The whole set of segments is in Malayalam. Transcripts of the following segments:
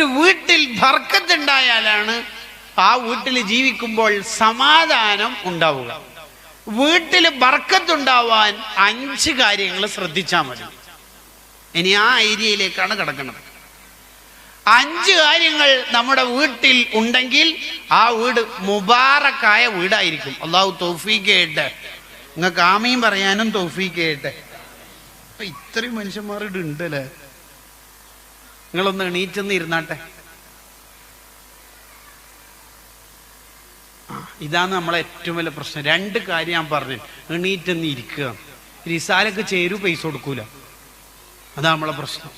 ഒരു വീട്ടിൽ ഭർക്കത്തുണ്ടായാലാണ് ആ വീട്ടിൽ ജീവിക്കുമ്പോൾ സമാധാനം ഉണ്ടാവുക. വീട്ടിൽ ബർക്കത്തുണ്ടാവാൻ അഞ്ച് കാര്യങ്ങൾ ശ്രദ്ധിച്ചാൽ മതി. ഇനി ആ ഏരിയയിലേക്കാണ് കിടക്കുന്നത് അഞ്ച് കാര്യങ്ങൾ നമ്മുടെ വീട്ടിൽ ഉണ്ടെങ്കിൽ ആ വീട് മുബാറക്കായ വീടായിരിക്കും. അള്ളാഹു തൗഫീക്ക് ചെയ്യട്ടെ നിങ്ങൾക്ക് ആമയും പറയാനും തോഫീക്കേട്ടെ ഇത്രയും മനുഷ്യന്മാർ ഇവിടെ ഉണ്ടല്ലേ? നിങ്ങളൊന്ന് എണീറ്റെന്ന് ഇരുന്നാട്ടെ. ഇതാണ് നമ്മളെ ഏറ്റവും വലിയ പ്രശ്നം. രണ്ട് കാര്യം ഞാൻ പറഞ്ഞു. എണീറ്റെന്ന് ഇരിക്കുക. റിസാലൊക്കെ ചേരു പൈസ കൊടുക്കൂല. അതാ നമ്മളെ പ്രശ്നം.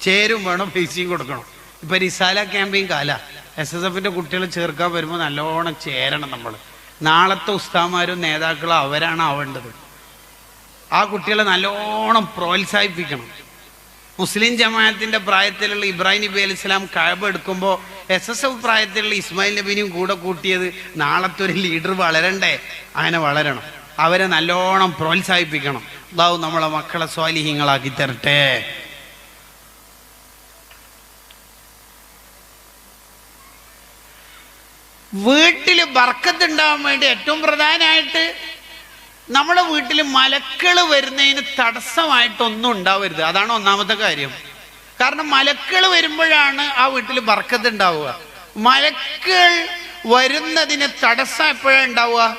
ചേരും വേണം പൈസയും കൊടുക്കണം. ഇപ്പൊ റിസാല ക്യാമ്പയിൻ കാല. എസ് എസ് എഫിന്റെ കുട്ടികൾ ചേർക്കാൻ വരുമ്പോൾ നല്ലോണം ചേരണം നമ്മൾ നാളത്തെ ഉസ്താമാരും നേതാക്കളും അവരാണ് ആവേണ്ടത്. ആ കുട്ടികളെ നല്ലോണം പ്രോത്സാഹിപ്പിക്കണം. മുസ്ലിം ജമാഅത്തിന്റെ പ്രായത്തിലുള്ള ഇബ്രാഹിം നബി അലി ഇസ്ലാം കഴബ് എടുക്കുമ്പോൾ എസ് എസ് എഫ് പ്രായത്തിലുള്ള ഇസ്മായിൽ നബീനെയും കൂടെ കൂട്ടിയത് നാളത്തെ ഒരു ലീഡർ വളരണ്ടേ? അങ്ങനെ വളരണം. അവരെ നല്ലോണം പ്രോത്സാഹിപ്പിക്കണം. അതാവ് നമ്മളെ മക്കളെ സ്വാലിഹ്യങ്ങളാക്കി തരട്ടെ. വീട്ടിൽ ബർക്കത്ത് ഉണ്ടാവാൻ വേണ്ടി ഏറ്റവും പ്രധാനമായിട്ട് നമ്മുടെ വീട്ടിൽ മലക്കൾ വരുന്നതിന് തടസ്സമായിട്ടൊന്നും ഉണ്ടാവരുത്. അതാണ് ഒന്നാമത്തെ കാര്യം. കാരണം മലക്കൾ വരുമ്പോഴാണ് ആ വീട്ടിൽ ബർക്കത്ത് ഉണ്ടാവുക. മലക്കൾ വരുന്നതിന് തടസ്സം എപ്പോഴാണ് ഉണ്ടാവുക?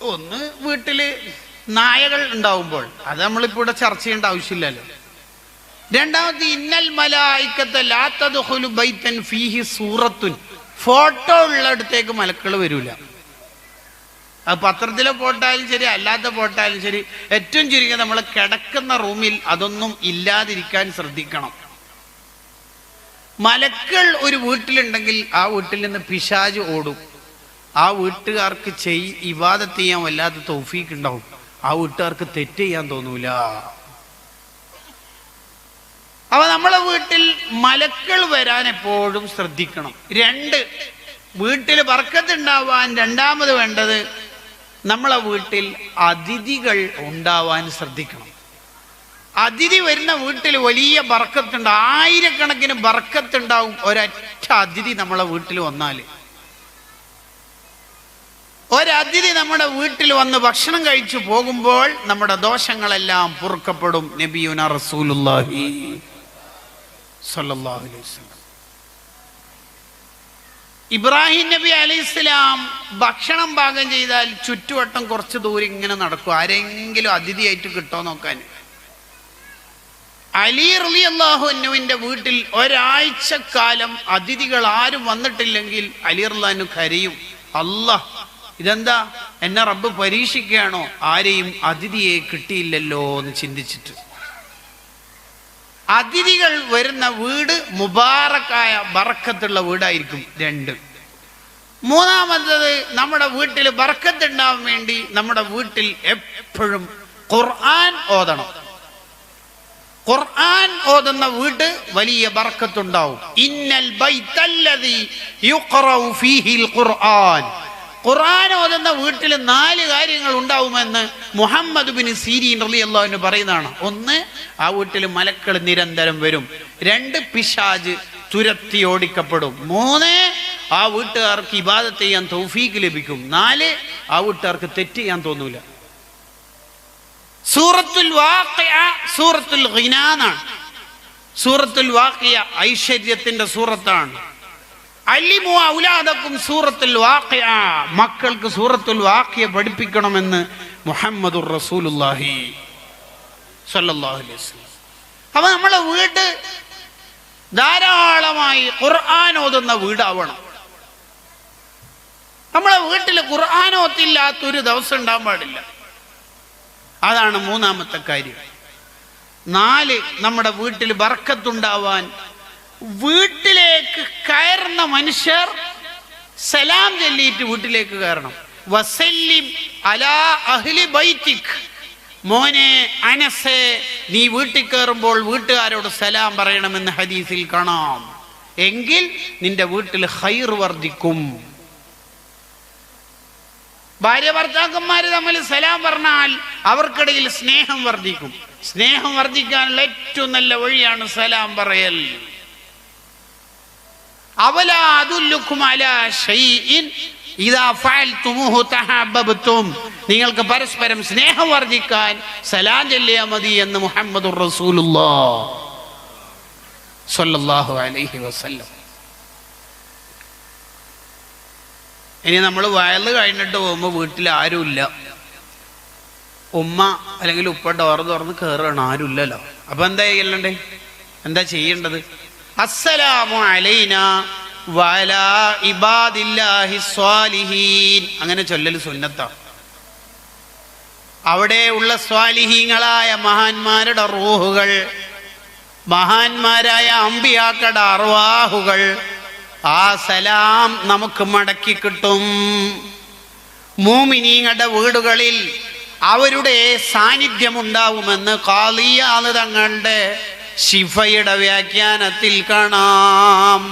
ഒന്ന് വീട്ടിൽ നായകൾ ഉണ്ടാവുമ്പോൾ. അത് നമ്മളിപ്പോ ഇവിടെ ചർച്ച ചെയ്യേണ്ട ആവശ്യമില്ലല്ലോ. രണ്ടാമത് ഇന്നൽ മലായിക്കത്തെ ബൈത്തൻ ഫീഹി സൂറത്തുൻ. ഫോട്ടോ ഉള്ളിടത്തേക്ക് മലക്കൾ വരൂല. അത് പത്രത്തിലെ പോട്ടായാലും ശരി അല്ലാത്ത പോട്ടായാലും ശരി ഏറ്റവും ചുരുങ്ങിയ നമ്മൾ കിടക്കുന്ന റൂമിൽ അതൊന്നും ഇല്ലാതിരിക്കാൻ ശ്രദ്ധിക്കണം. മലക്കൾ ഒരു വീട്ടിലുണ്ടെങ്കിൽ ആ വീട്ടിൽ നിന്ന് പിശാജ് ഓടും. ആ വീട്ടുകാർക്ക് ചെയ് ഇവാദത്ത് ചെയ്യാൻ വല്ലാത്ത തൗഫീക്ക് ഉണ്ടാവും ആ വീട്ടുകാർക്ക് തെറ്റ് ചെയ്യാൻ തോന്നൂല. അപ്പൊ നമ്മളെ വീട്ടിൽ മലക്കൾ വരാൻ എപ്പോഴും ശ്രദ്ധിക്കണം. രണ്ട് വീട്ടിൽ വർക്കത്തുണ്ടാവാൻ രണ്ടാമത് വേണ്ടത് നമ്മളെ വീട്ടിൽ അതിഥികൾ ഉണ്ടാവാൻ ശ്രദ്ധിക്കണം. അതിഥി വരുന്ന വീട്ടിൽ വലിയ ബർക്കത്തുണ്ട്. ആയിരക്കണക്കിന് ബർക്കത്തുണ്ടാവും ഒരൊറ്റ അതിഥി നമ്മളെ വീട്ടിൽ വന്നാൽ. ഒരതിഥി നമ്മുടെ വീട്ടിൽ വന്ന് ഭക്ഷണം കഴിച്ചു പോകുമ്പോൾ നമ്മുടെ ദോഷങ്ങളെല്ലാം പൊറുക്കപ്പെടും. നബിയുന റസൂലുള്ളാഹി സല്ലല്ലാഹു അലൈഹി വസല്ലം. ഇബ്രാഹിം നബി അലൈഹിസ്സലാം ഭക്ഷണം പാകം ചെയ്താൽ ചുറ്റുവട്ടം കുറച്ച് ദൂരം ഇങ്ങനെ നടക്കും. ആരെങ്കിലും അതിഥിയായിട്ട് കിട്ടോ നോക്കാൻ. അലി റലി അള്ളാഹുവിന്റെ വീട്ടിൽ ഒരാഴ്ചക്കാലം അതിഥികൾ ആരും വന്നിട്ടില്ലെങ്കിൽ അലി റല്ലാനു കരയും. അല്ല ഇതെന്താ? എന്നെ റബ്ബ് പരീക്ഷിക്കുകയാണോ? ആരെയും അതിഥിയെ കിട്ടിയില്ലല്ലോ എന്ന് ചിന്തിച്ചിട്ട്. അതിഥികൾ വരുന്ന വീട് മുബാറക്കായ ബറക്കത്തുള്ള വീടായിരിക്കും രണ്ട്. മൂന്നാമത്തത് നമ്മുടെ വീട്ടിൽ ബറക്കത്തുണ്ടാവാൻ വേണ്ടി നമ്മുടെ വീട്ടിൽ എപ്പോഴും ഖുർആൻ ഓതണം. ഖുർആൻ ഓതുന്ന വീട് വലിയ ബറക്കത്തുണ്ടാവും. ഇന്നൽ ബൈത്തല്ലതി യുഖറഉ ഫീഹിൽ ഖുർആൻ. ഖുർആൻ ഓതുന്ന വീട്ടിൽ നാല് കാര്യങ്ങൾ ഉണ്ടാവുമെന്ന് മുഹമ്മദ് ബിൻ സീരീൻ റളിയല്ലാഹു പറയുന്നതാണ്. ഒന്ന് ആ വീട്ടിൽ മലക്കൾ നിരന്തരം വരും. രണ്ട് പിശാജ് തുരത്തി ഓടിക്കപ്പെടും. മൂന്ന് ആ വീട്ടുകാർക്ക് ഇബാദത്ത് ചെയ്യാൻ തൗഫീക്ക് ലഭിക്കും. നാല് ആ വീട്ടുകാർക്ക് തെറ്റ് ചെയ്യാൻ തോന്നൂല. സൂറത്തുൽ വാഖിയ സൂറത്തുൽ ഖിനാനാണ്. സൂറത്തുൽ വാഖിയ ഐശ്വര്യത്തിന്റെ സൂറത്താണ്. അല്ലിമു ഔലാദക്കും സൂറത്തുൽ മക്കൾക്ക് സൂറത്തുൽ വാഖിയ പഠിപ്പിക്കണമെന്ന് മുഹമ്മദുർ റസൂലുള്ളാഹി സ്വല്ലല്ലാഹു അലൈഹി വസല്ലം. അപ്പൊ നമ്മളെ വീട് ധാരാളമായി ഖുർആൻ ഓതുന്ന വീടാവണം. നമ്മളെ വീട്ടിൽ ഖുർആൻ ഓത്തില്ലാത്തൊരു ദിവസം ഉണ്ടാകാൻ പാടില്ല. അതാണ് മൂന്നാമത്തെ കാര്യം. നാല് നമ്മുടെ വീട്ടിൽ ബർക്കത്തുണ്ടാവാൻ വീട്ടിലേക്ക് കയറുന്ന മനുഷ്യർ സലാം ചൊല്ലിയിട്ട് വീട്ടിലേക്ക് കയറണം. വസല്ലിം അലാ അഹ്ലി ബൈത്തിക്. മോനെ അനസെ നീ വീട്ടിൽ കയറുമ്പോൾ വീട്ടുകാരോട് സലാം പറയണമെന്ന് ഹദീസിൽ കാണാം. എങ്കിൽ നിന്റെ വീട്ടിൽ ഹൈർ വർദ്ധിക്കും. ഭാര്യ ഭർത്താക്കന്മാര് തമ്മിൽ സലാം പറഞ്ഞാൽ അവർക്കിടയിൽ സ്നേഹം വർദ്ധിക്കും. സ്നേഹം വർദ്ധിക്കാനുള്ള ഏറ്റവും നല്ല വഴിയാണ് സലാം പറയൽ. നിങ്ങൾക്ക് പരസ്പരം സ്നേഹം വർദ്ധിക്കാൻ സലാം ചൊല്ലിയാ മതി എന്ന് മുഹമ്മദ് അലൈഹി വസല്ലം. ഇനി നമ്മൾ വയൽ കഴിഞ്ഞിട്ട് പോകുമ്പോൾ വീട്ടിൽ ആരുമില്ല ഉമ്മ അല്ലെങ്കിൽ ഉപ്പ ഡോറ് തുറന്ന് കയറുകയാണ് ആരുമില്ലല്ലോ അപ്പൊ എന്താ ചെയ്യണ്ടേ എന്താ ചെയ്യേണ്ടത്? അസ്സലാമു അലൈന ഇബാദില്ലാഹി സ്വാലിഹീൻ. അങ്ങനെ ചൊല്ലൽ സുന്നത്താ. അവിടെ ഉള്ള സ്വാലിഹീങ്ങളായ മഹാന്മാരുടെ റൂഹുകൾ മഹാന്മാരായ അമ്പിയാക്കട അർവാഹുകൾ ആ സലാം നമുക്ക് മടക്കി കിട്ടും. മൂമിനീങ്ങളുടെ വീടുകളിൽ അവരുടെ സാന്നിധ്യമുണ്ടാവുമെന്ന് കാളിയാൾ തങ്ങളുടെ ശിഫയുടെ വ്യാഖ്യാനത്തിൽ കാണാം.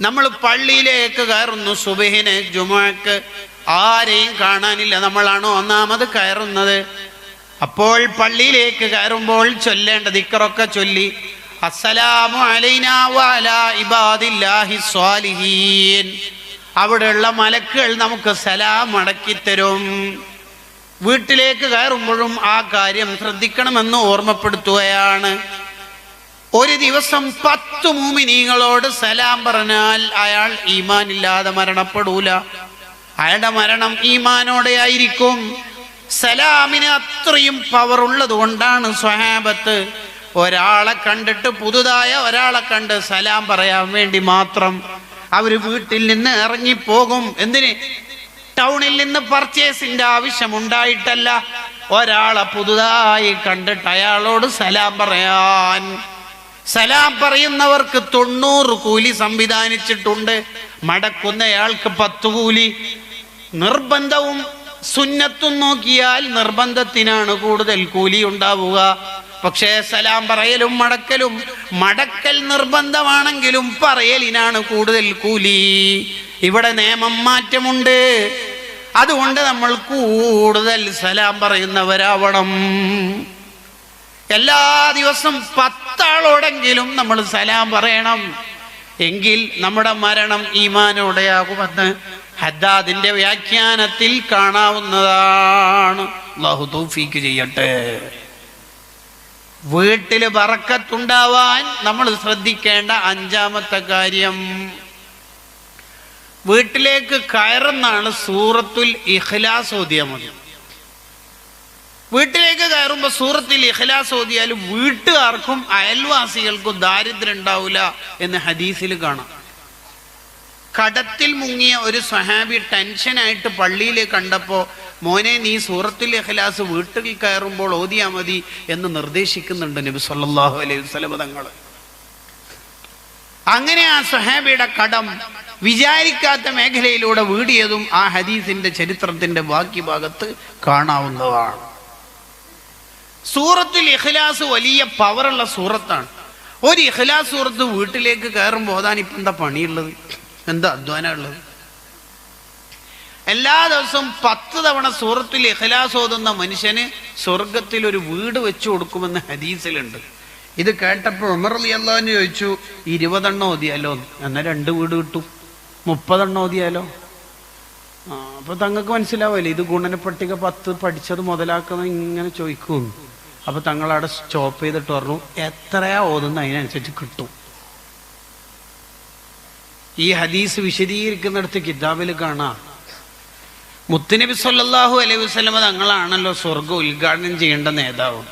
നമ്മൾ പള്ളിയിലേക്ക് കയറുന്നു സുബഹിന് ജുമക്ക് ആരെയും കാണാനില്ല. നമ്മളാണ് ഒന്നാമത് കയറുന്നത്? അപ്പോൾ പള്ളിയിലേക്ക് കയറുമ്പോൾ ചൊല്ലേണ്ട ദിക്കറൊക്കെ ചൊല്ലി അസ്സലാമു അവിടെയുള്ള മലക്കുകൾ നമുക്ക് സലാം മടക്കിത്തരും വീട്ടിലേക്ക് കയറുമ്പോഴും ആ കാര്യം ശ്രദ്ധിക്കണമെന്ന് ഓർമ്മപ്പെടുത്തുകയാണ്. ഒരു ദിവസം പത്ത് മൂമിനീങ്ങളോട് സലാം പറഞ്ഞാൽ അയാൾ ഈമാനില്ലാതെ മരണപ്പെടൂല. അയാളുടെ മരണം ഈമാനോടെ ആയിരിക്കും. സലാമിന് അത്രയും പവർ ഉള്ളത് കൊണ്ടാണ് സ്വഹാബത്ത് ഒരാളെ കണ്ടിട്ട് പുതുതായ ഒരാളെ കണ്ട് സലാം പറയാൻ വേണ്ടി മാത്രം അവർ വീട്ടിൽ നിന്ന് ഇറങ്ങിപ്പോകും. എന്തിന്? ടൗണിൽ നിന്ന് പർച്ചേസിന്റെ ആവശ്യം ഉണ്ടായിട്ടല്ല ഒരാളെ പുതുതായി കണ്ടിട്ട് അയാളോട് സലാം പറയാൻ. സലാം പറയുന്നവർക്ക് തൊണ്ണൂറ് കൂലി സംവിധാനിച്ചിട്ടുണ്ട്. മടക്കുന്നയാൾക്ക് പത്ത് കൂലി. നിർബന്ധവും സുന്നത്തും നോക്കിയാൽ നിർബന്ധത്തിനാണ് കൂടുതൽ കൂലി ഉണ്ടാവുക. പക്ഷേ സലാം പറയലും മടക്കലും മടക്കൽ നിർബന്ധമാണെങ്കിലും പറയലിനാണ് കൂടുതൽ കൂലി. ഇവിടെ നിയമം മാറ്റമുണ്ട്. അതുകൊണ്ട് നമ്മൾ കൂടുതൽ സലാം പറയുന്നവരാവണം. എല്ലാ ദിവസം പത്താളോടെങ്കിലും നമ്മൾ സലാം പറയണം. എങ്കിൽ നമ്മുടെ മരണം ഈമാനോടെയാകുമെന്ന് ഹദ്ദാദിന്റെ വ്യാഖ്യാനത്തിൽ കാണാവുന്നതാണ്. അള്ളാഹു ചെയ്യട്ടെ. വീട്ടിൽ പറക്കത്തുണ്ടാവാൻ നമ്മൾ ശ്രദ്ധിക്കേണ്ട അഞ്ചാമത്തെ കാര്യം വീട്ടിലേക്ക് കയറുന്നാണ് സൂറത്തുൽ ഇഖ്ലാസ് ഓതിയാൽ മതി. വീട്ടിലേക്ക് കയറുമ്പോൾ സൂറത്തിൽ ഇഖ്ലാസ് ഓതിയാൽ വീട്ടുകാർക്കും അയൽവാസികൾക്കും ദാരിദ്ര്യം ഉണ്ടാവില്ല എന്ന് ഹദീസിൽ കാണാം. കടത്തിൽ മുങ്ങിയ ഒരു സ്വഹാബി ടെൻഷനായിട്ട് പള്ളിയിൽ കണ്ടപ്പോൾ മോനെ നീ സൂറത്തുൽ ഇഖ്ലാസ് വീട്ടിൽ കയറുമ്പോൾ ഓതിയാ മതി എന്ന് നിർദ്ദേശിക്കുന്നുണ്ട് നബി സല്ലല്ലാഹു അലൈഹി വസല്ലം തങ്ങൾ അങ്ങനെ ആ സഹാബിയുടെ കടം വിചാരിക്കാത്ത മേഖലയിലൂടെ വീടിയതും ആ ഹദീസിന്റെ ചരിത്രത്തിന്റെ ബാക്കി ഭാഗത്ത് കാണാവുന്നതാണ്. സൂറത്തുൽ ഇഖ്ലാസ് വലിയ പവറുള്ള സൂറത്താണ്. ഒരു ഇഖ്ലാസ് സൂറത്ത് വീട്ടിലേക്ക് കയറുമ്പോൾ അതാണ് ഇപ്പം എന്താ പണിയുള്ളത്? എന്താ അധ്വാനം ഉള്ളത്? എല്ലാ ദിവസവും പത്ത് തവണ സൂറത്തിൽ ഇഖ്ലാസ് ഓതുന്ന മനുഷ്യന് സ്വർഗത്തിൽ ഒരു വീട് വെച്ചു കൊടുക്കുമെന്ന് ഹദീസിലുണ്ട്. ഇത് കേട്ടപ്പോൾ ഉമർ അലി അള്ളാഹിന് ചോദിച്ചു ഇരുപതെണ്ണം ഓതിയാലോ? എന്നാൽ രണ്ട് വീട് കിട്ടും. മുപ്പതെണ്ണം ഓതിയാലോ? ആ അപ്പൊ തങ്ങൾക്ക് മനസ്സിലാവല്ലേ ഇത് ഗുണന പട്ടിക പത്ത് പഠിച്ചത് മുതലാക്കുന്ന ഇങ്ങനെ ചോദിക്കും അപ്പൊ തങ്ങളവിടെ സ്റ്റോപ്പ് ചെയ്തിട്ട് പറഞ്ഞു എത്രയാ ഓതുന്ന അതിനനുസരിച്ച് കിട്ടും. ഈ ഹദീസ് വിശദീകരിക്കുന്നിടത്ത് കിതാബിൽ കാണാം. മുത്തുനബി സല്ലാഹു അലൈഹി വസ്ലമ തങ്ങളാണല്ലോ സ്വർഗം ഉദ്ഘാടനം ചെയ്യേണ്ട നേതാവ്.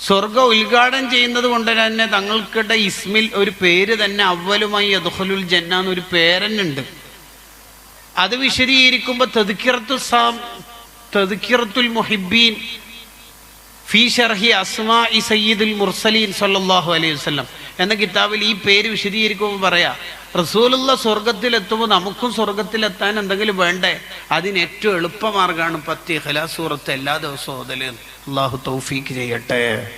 സ്വർഗം ഉദ്ഘാടനം ചെയ്യുന്നത് കൊണ്ട് തന്നെ തങ്ങൾക്കിടെ ഇസ്മിൽ ഒരു പേര് തന്നെ അവലുമായി അദുഹലുൽ ജന്ന എന്നൊരു പേരന്നുണ്ട്. അത് വിശദീകരിക്കുമ്പോൾ തെതുക്കിറത്തു സാം തെതുക്കിറത്തുൽ മുഹിബീൻ ഫീ അസ്മാ ഇ സയ്യിദുൽ മുർസലീൻ സല്ലല്ലാഹു അലൈഹി വസല്ലം. എന്ന കിതാബിൽ ഈ പേര് വിശദീകരിക്കുമ്പോൾ പറയാ റസൂലുള്ള സ്വർഗത്തിലെത്തുമ്പോൾ നമുക്കും സ്വർഗത്തിലെത്താൻ എന്തെങ്കിലും വേണ്ടേ? അതിന് ഏറ്റവും എളുപ്പമാർഗമാണ് പത്തി ഹലാസൂറത്ത് എല്ലാ ദിവസവും ഓതൽ. അള്ളാഹു തൗഫീക്ക് ചെയ്യട്ടെ.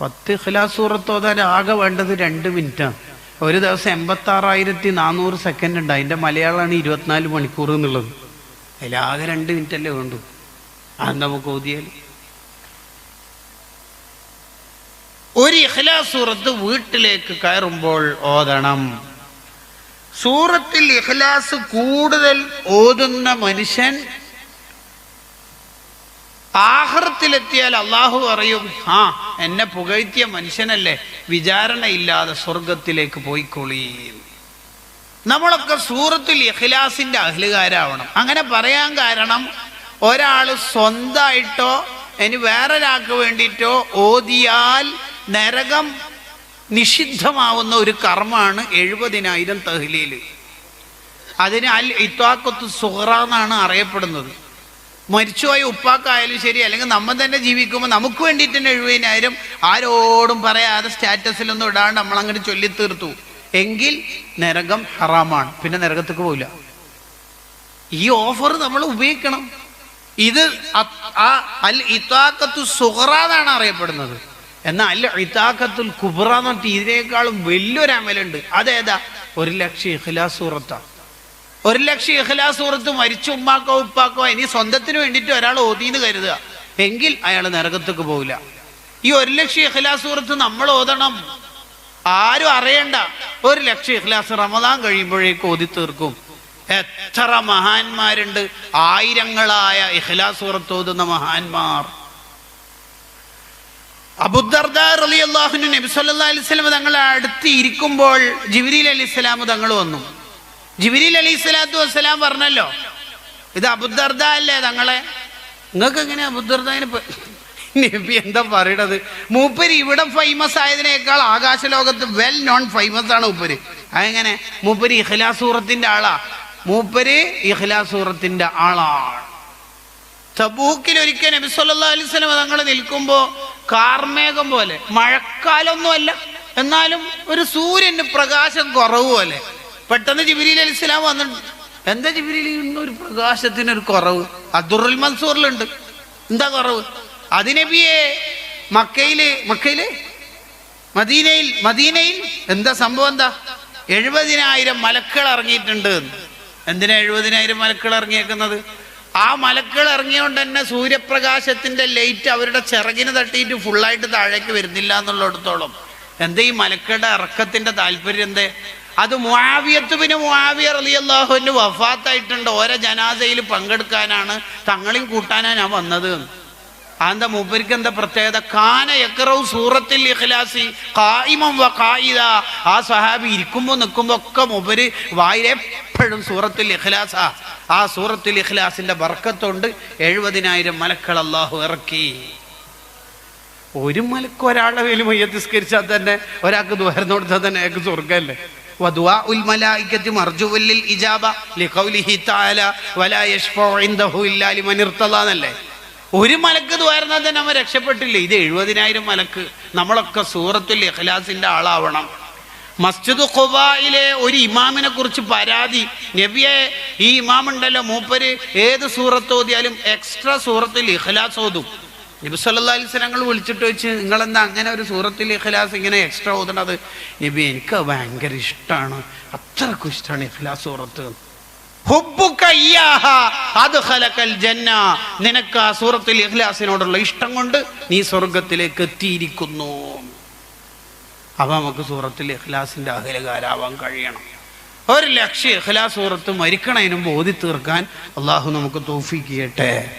പത്ത് സൂറത്ത് ഓതാൻ ആകെ വേണ്ടത് രണ്ട് മിനിറ്റാണ് ഒരു ദിവസം എൺപത്തി ആറായിരത്തി നാനൂറ് സെക്കൻഡ് ഉണ്ട്. അതിന്റെ മലയാളമാണ് ഇരുപത്തിനാല് മണിക്കൂർ എന്നുള്ളത്. അതിലാകെ രണ്ട് മിനിറ്റ് അല്ലേ വേണ്ടു. അത് നമുക്ക് ഓതിയാൽ ഒരു ഇഖ്ലാസ് സൂറത്ത് വീട്ടിലേക്ക് കയറുമ്പോൾ ഓതണം. സൂറത്തിൽ ഇഖ്ലാസ് കൂടുതൽ ഓതുന്ന മനുഷ്യൻ ആഹ്റത്തിലെത്തിയാൽ അള്ളാഹു പറയും ആ എന്നെ പുകഴ്ത്തിയ മനുഷ്യനല്ലേ വിചാരണയില്ലാതെ സ്വർഗത്തിലേക്ക് പോയിക്കൊള്ളീ നമ്മളൊക്കെ സൂറത്തിൽ ഇഖ്ലാസിന്റെ അഹ്ലുകാരാവണം അങ്ങനെ പറയാൻ കാരണം ഒരാൾ സ്വന്തമായിട്ടോ ഇനി വേറൊരാൾക്ക് വേണ്ടിയിട്ടോ ഓതിയാൽ നരകം നിഷിദ്ധമാവുന്ന ഒരു കർമ്മമാണ് എഴുപതിനായിരം തഹ്ലീൽ. അതിന് അൽ ഇത്വാക്കത്ത് സുഹറ എന്നാണ് അറിയപ്പെടുന്നത്. മരിച്ചുപോയ ഉപ്പാക്കായാലും ശരി അല്ലെങ്കിൽ നമ്മൾ തന്നെ ജീവിക്കുമ്പോൾ നമുക്ക് വേണ്ടിയിട്ട് തന്നെ എഴുപതിനായിരം ആരോടും പറയാതെ സ്റ്റാറ്റസിലൊന്നും ഇടാണ്ട് നമ്മൾ ചൊല്ലിത്തീർത്തു. ചൊല്ലി തീർത്തു എങ്കിൽ നരകം ഹറാമാണ്. പിന്നെ നരകത്തേക്ക് പോവില്ല. ഈ ഓഫർ നമ്മൾ ഉപയോഗിക്കണം. ഇത് ആ അൽ ഇത്താക്കത്ത് സുഹറ എന്നാണ് അറിയപ്പെടുന്നത്. എന്നാൽ ഇതാക്കത്തുൽ കുബ്ര എന്ന് പറഞ്ഞിട്ട് ഇതിനേക്കാളും വലിയൊരു അമലുണ്ട്. അതേതാ? ഒരു ലക്ഷം ഇഖ്ലാസ് സൂറത്താണ് ഒരു ലക്ഷം ഇഖ്ലാസ് സൂറത്ത് മരിച്ച ഉമ്മാക്കോ ഉപ്പാക്കോ ഇനി സ്വന്തത്തിന് വേണ്ടിയിട്ട് ഒരാൾ ഓതിന്ന് കരുതുക. എങ്കിൽ അയാൾ നരകത്തേക്ക് പോകില്ല ഈ ഒരു ലക്ഷം ഇഖ്ലാസ് സൂറത്ത് നമ്മൾ ഓതണം. ആരും അറിയണ്ട. ഒരു ലക്ഷം ഇഖ്ലാസ് റമദാൻ കഴിയുമ്പോഴേക്ക് ഓതി തീർക്കും. എത്ര മഹാന്മാരുണ്ട്. ആയിരങ്ങളായ ഇഖ്ലാസ് സൂറത്ത് ഓതുന്ന മഹാന്മാർ. അലൈഹി സ്വലം തങ്ങളെ അടുത്ത് ഇരിക്കുമ്പോൾ ജിബിരിൽ അലി ഇസ്ലാമു തങ്ങൾ വന്നു. ജിബിരിൽ അലി സ്വലാത്തു വസ്സലാം പറഞ്ഞല്ലോ ഇത് അബുദർദ അല്ലേ തങ്ങളെ? നിങ്ങൾക്ക് എങ്ങനെ അബുദർദാന് നബി എന്താ പറയണത്? മൂപ്പര് ഇവിടെ ഫേമസ് ആയതിനേക്കാൾ ആകാശ ലോകത്ത് വെൽ നോൺ ഫേമസ് ആണ് മൂപ്പര്. അതെങ്ങനെ? മൂപ്പര് ഇഖ്ലാസൂറത്തിന്റെ ആളാ. മൂപ്പര് ഇഖ്ലാസൂറത്തിന്റെ ആളാണ്. തബൂക്കിൽ ഒരിക്കൽ നബി സല്ലല്ലാഹു അലൈഹി വസല്ലം തങ്ങൾ നിൽക്കുമ്പോൾ കാർമേഘം പോലെ മഴക്കാലൊന്നുമല്ല എന്നാലും ഒരു സൂര്യന് പ്രകാശം കുറവ് പോലെ. പെട്ടെന്ന് ജിബിരിയിൽ അലിസ്ലാം വന്നിട്ടുണ്ട്. എന്താ ജിബ്രീലിന് ഒരു പ്രകാശത്തിന് പ്രകാശത്തിനൊരു കുറവ്. അദുറുൽ മൻസൂറിലുണ്ട്. എന്താ കുറവ്? അതിനബിയെ മക്കയിൽ മക്കയിൽ? മദീനയിൽ മദീനയിൽ? എന്താ സംഭവം എന്താ? എഴുപതിനായിരം മലക്കൾ ഇറങ്ങിയിട്ടുണ്ട് എന്തിനാ എഴുപതിനായിരം മലക്കൾ ഇറങ്ങിയേക്കുന്നത്? ആ മലക്കൾ ഇറങ്ങിയോണ്ട് തന്നെ സൂര്യപ്രകാശത്തിന്റെ ലൈറ്റ് അവരുടെ ചിറകിന് തട്ടിയിട്ട് ഫുള്ളായിട്ട് താഴേക്ക് വരുന്നില്ല എന്നുള്ളിടത്തോളം. എന്താ ഈ മലക്കളുടെ ഇറക്കത്തിന്റെ താല്പര്യം എന്തേ? അത് മുആവിയത്ത് പിന്നെ അലി അള്ളാഹുവിന് വഫാത്തായിട്ടുണ്ട്. ഓരോ ജനാസയിൽ പങ്കെടുക്കാനാണ് തങ്ങളെയും കൂട്ടാനാണ് ഞാൻ വന്നത്. അതെന്താ മൂപ്പരിക്ക് എന്താ പ്രത്യേകത? കാന യക്റവ് സൂറത്തിൽ ഇഖ്ലാസി കായിമം വ കായിത ആ സഹാബി ഇരിക്കുമ്പോൾ നിൽക്കുമ്പോൾ ഒക്കെ മൂപ്പര് വായിൽ എപ്പോഴും സൂറത്തിൽ ഇഖ്ലാസാ. ആ സൂറത്തിൽ ഇഖ്ലാസിന്റെ വർക്കത്തുണ്ട് എഴുപതിനായിരം മലക്കൾ അള്ളാഹു ഇറക്കി. ഒരു മലക്ക് ഒരാളെ വേലി മയ്യത്തിസ്കരിച്ചാൽ തന്നെ ഒരാൾക്ക് ദുഹരം കൊടുത്താൽ തന്നെ അയാൾക്ക് സ്വർഗമല്ലേ ഇജാബ ലിഖൗലിഹി തആല വലാ യഷ്ഫഉ ഇൻദഹു ഇല്ലാ ലിമൻ ഇർത്തദാ ഒരു മലക്ക് ദ്വാരുന്നാൽ തന്നെ അവൻ രക്ഷപ്പെട്ടില്ല? ഇത് എഴുപതിനായിരം മലക്ക്. നമ്മളൊക്കെ സൂറത്തുൽ ഇഖ്ലാസിന്റെ ആളാവണം. മസ്ജിദ് ഖുബായിലെ ഒരു ഇമാമിനെ കുറിച്ച് പരാതി. നബിയെ ഈ ഇമാമുണ്ടല്ലോ മൂപ്പര് ഏത് സൂറത്ത് ഓതിയാലും എക്സ്ട്രാ സൂറത്തിൽ ഇഖ്ലാസ് ഓതും. നബി സല്ലാ അലിസ് ഞങ്ങൾ വിളിച്ചിട്ട് വെച്ച് നിങ്ങളെന്താ അങ്ങനെ ഒരു സൂറത്തിൽ ഇഖ്ലാസ് ഇങ്ങനെ എക്സ്ട്രാ ഓതണത്? നബി എനിക്ക് ഭയങ്കര ഇഷ്ടമാണ് അത്രക്കും ഇഷ്ടമാണ് ഇഖ്ലാസ് സൂറത്ത്. നിനക്ക് ആ സൂറത്തിൽ ഇഖ്ലാസിനോടുള്ള ഇഷ്ടം കൊണ്ട് നീ സ്വർഗത്തിലേക്ക് എത്തിയിരിക്കുന്നു. അപ്പൊ നമുക്ക് സൂറത്തിൽ ഇഖ്ലാസിന്റെ അഖിലകാരാവാൻ കഴിയണം. ഒരു ലക്ഷ്യം ഇഖ്ലാസ് സൂറത്ത് മരിക്കണതിനും ഓതി തീർക്കാൻ അള്ളാഹു നമുക്ക് തോഫിക്കട്ടെ